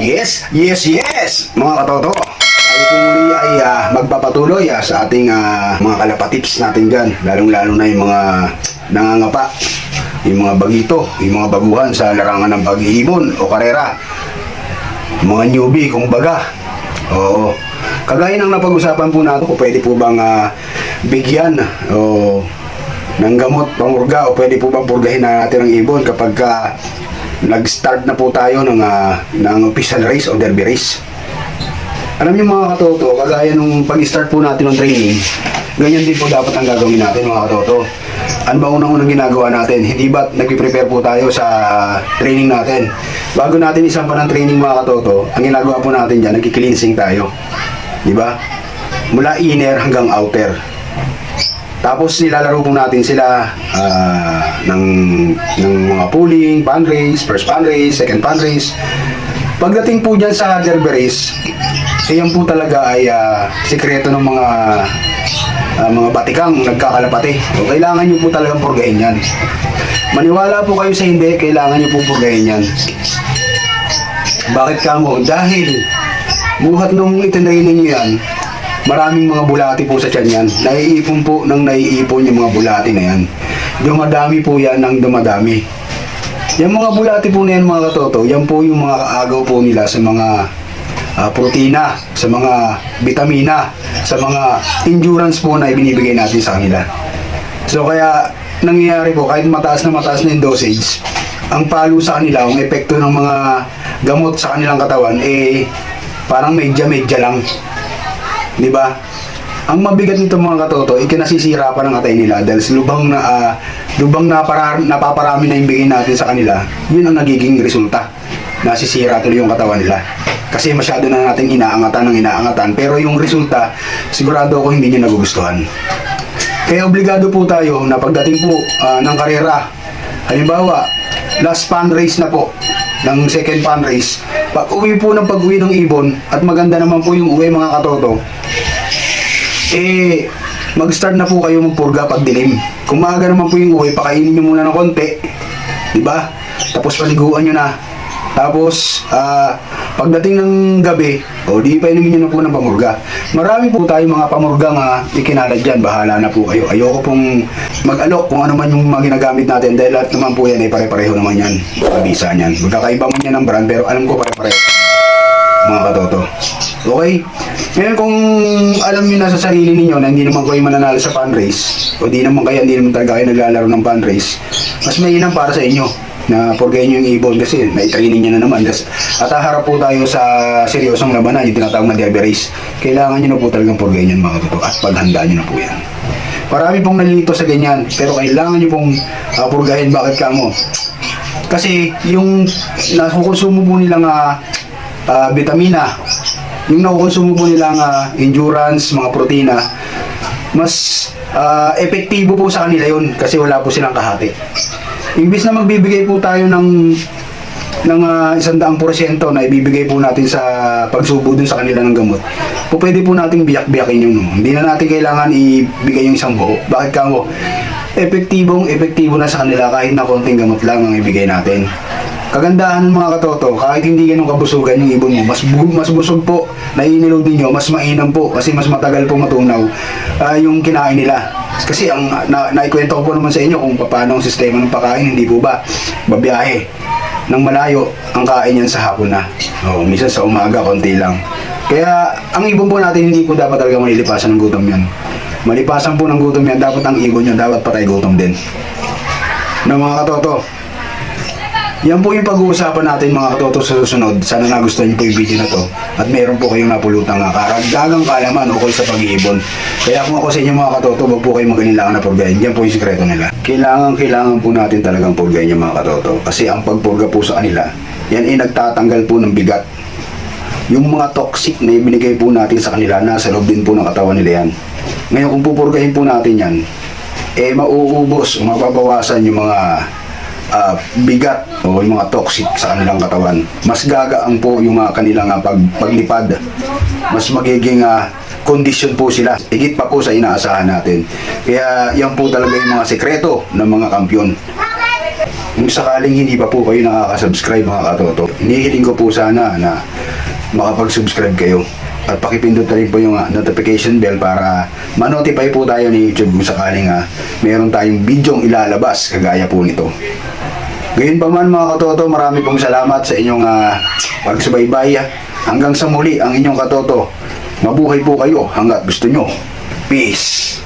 Yes, yes, yes, mga katoto. Tayo po muli ay ah, magpapatuloy ah, sa ating ah, mga kalapatips natin dyan. Lalong-lalo na yung mga nangangapa, yung mga bagito, yung mga baguhan sa larangan ng pag-iibon o karera. Mga newbie, kung baga. Oo. Kagaya ng napag-usapan po natin, pwede po bang ah, bigyan o ng gamot pangurga o pwede po bang purgahin na natin ang ibon kapag ka nag-start na po tayo ng, ah, ng official race o derby race. Alam niyo mga katoto, kagaya nung pag-start po natin ng training, ganyan din po dapat ang gagawin natin mga katoto. Ano ba unang-unang ginagawa natin? Hindi ba nag-prepare po tayo sa training natin? Bago natin isang pa ng training mga katoto, ang ginagawa po natin dyan, nagki-cleansing tayo. Di ba? Mula inner hanggang outer. Tapos nilalaro po natin sila ah, ng, ng mga pooling, pan race, first pan race, second pan race. Pagdating po dyan sa derby race, eh, yan po talaga ay ah, sikreto ng mga ah, mga batikang nagkakalapati. O, kailangan nyo po talagang purgahin yan. Maniwala po kayo sa hindi, kailangan nyo po purgahin yan. Bakit ka mo? Dahil buhat nung itinraining nyo yan, maraming mga bulati po sa tiyan yan. Naiipon po ng naiipon yung mga bulati na yan. Dumadami po yan ng dumadami. Yung mga bulati po na yan mga katoto, yan po yung mga kaagaw po nila sa mga ah, protina, sa mga vitamina, sa mga endurance po na ibinibigay natin sa kanila. So kaya nangyayari po kahit mataas na mataas na yung dosage, ang palo sa kanila, ang epekto ng mga gamot sa kanilang katawan eh parang medya-medya lang. 'Di ba? Ang mabigat nito mga katoto, ikinasisira pa ng atay nila dahil sa lubang na ah, lubang na para, napaparami na yung natin sa kanila, yun ang nagiging resulta. Nasisira tuloy yung katawan nila. Kasi masyado na nating inaangatan ng inaangatan. Pero yung resulta, sigurado ako hindi niya nagugustuhan. Kaya obligado po tayo na pagdating po ah, ng karera, halimbawa, last fan race na po, ng second fan race, pag uwi po ng pag-uwi ng ibon, at maganda naman po yung uwi mga katoto, eh, mag-start na po kayo magpurga pag dilim. Kung maaga naman po yung uwi, pakainin nyo muna ng konti, ba? Tapos paliguan nyo na. Tapos, ah, pagdating ng gabi, o di pa inumin nyo na po ng pamurga. Marami po tayo mga pamurga nga ikinalad dyan, bahala na po kayo. Ayoko pong mag-alok kung ano man yung mga ginagamit natin dahil lahat naman po yan ay pare-pareho naman yan. Pabisa niyan. Magkakaiba man yan ng brand pero alam ko pare-pareho mga katoto. Okay? Ngayon kung alam niyo na sa sarili ninyo na hindi naman kayo mananalo sa fan race o di naman kayo, hindi naman talaga kayo naglalaro ng fan race, mas mainam para sa inyo na purgayin nyo yung ibon kasi na-training nyo na naman. At haharap po tayo sa seryosong labanan, yung tinatawag na derby race. Kailangan nyo na po talagang purgayin yan mga katoto at paghandaan nyo na po yan. Marami pong nalilito sa ganyan, pero kailangan nyo pong uh, purgahin. Bakit ka mo? Kasi yung nakukonsumo po nilang ah, ah, vitamina, yung nakukonsumo po nilang ah, endurance, mga protina, mas ah, epektibo po sa kanila yun kasi wala po silang kahati. Imbis na magbibigay po tayo ng ng uh, daang porsyento na ibibigay po natin sa pagsubo dun sa kanila ng gamot, po pwede po nating biyak-biyakin yun. No? Hindi na natin kailangan ibigay yung isang buo. Bakit ka mo? Epektibong epektibo na sa kanila kahit na konting gamot lang ang ibigay natin. Kagandahan ng mga katoto, kahit hindi ganun kabusugan yung ibon mo, mas, bu- mas busog po, nainilog ninyo, mas mainam po, kasi mas matagal po matunaw ah, yung kinain nila. Kasi ang na, naikwento ko po naman sa inyo kung paano ang sistema ng pagkain, hindi po ba? Babiyahe ng malayo, ang kain yan sa hapon na. O, minsan sa umaga, konti lang. Kaya, ang ibon po natin, hindi po dapat talaga malilipasan ng gutom yan. Malipasan po ng gutom yan, dapat ang ibon nyo, dapat patay gutom din. Na mga katoto, yan po yung pag-uusapan natin mga katoto sa susunod. Sana nagustuhan niyo po yung video na to. At meron po kayong napulutang nga karagdagang kalaman ukol sa pag-iibon. Kaya kung ako sa inyo mga katoto, wag po kayong magalinlangan na purgayin. Yan po yung sikreto nila. Kailangan, kailangan po natin talagang purgayin yung mga katoto. Kasi ang pagpurga po sa kanila, yan ay nagtatanggal po ng bigat. Yung mga toxic na ibinigay po natin sa kanila, nasa loob din po ng katawan nila yan. Ngayon kung pupurgahin po natin yan, eh mauubos, mababawasan yung mga ah, bigat o yung mga toxic sa kanilang katawan. Mas gagaang po yung mga kanilang ah, pag, paglipad. Mas magiging ah, kondisyon po sila. Higit pa po sa inaasahan natin. Kaya yan po talaga yung mga sekreto ng mga kampyon. Kung sakaling hindi pa po kayo nakaka-subscribe mga katoto, inihiling ko po sana na makapag-subscribe kayo. At pakipindot na rin po yung ah, notification bell para ma-notify po tayo ni YouTube kung sakaling ah, meron tayong bidyong ilalabas kagaya po nito. Gayun pa man mga katoto, marami pong salamat sa inyong ah, pagsubaybay. Hanggang sa muli ang inyong katoto. Mabuhay po kayo hanggat gusto nyo. Peace!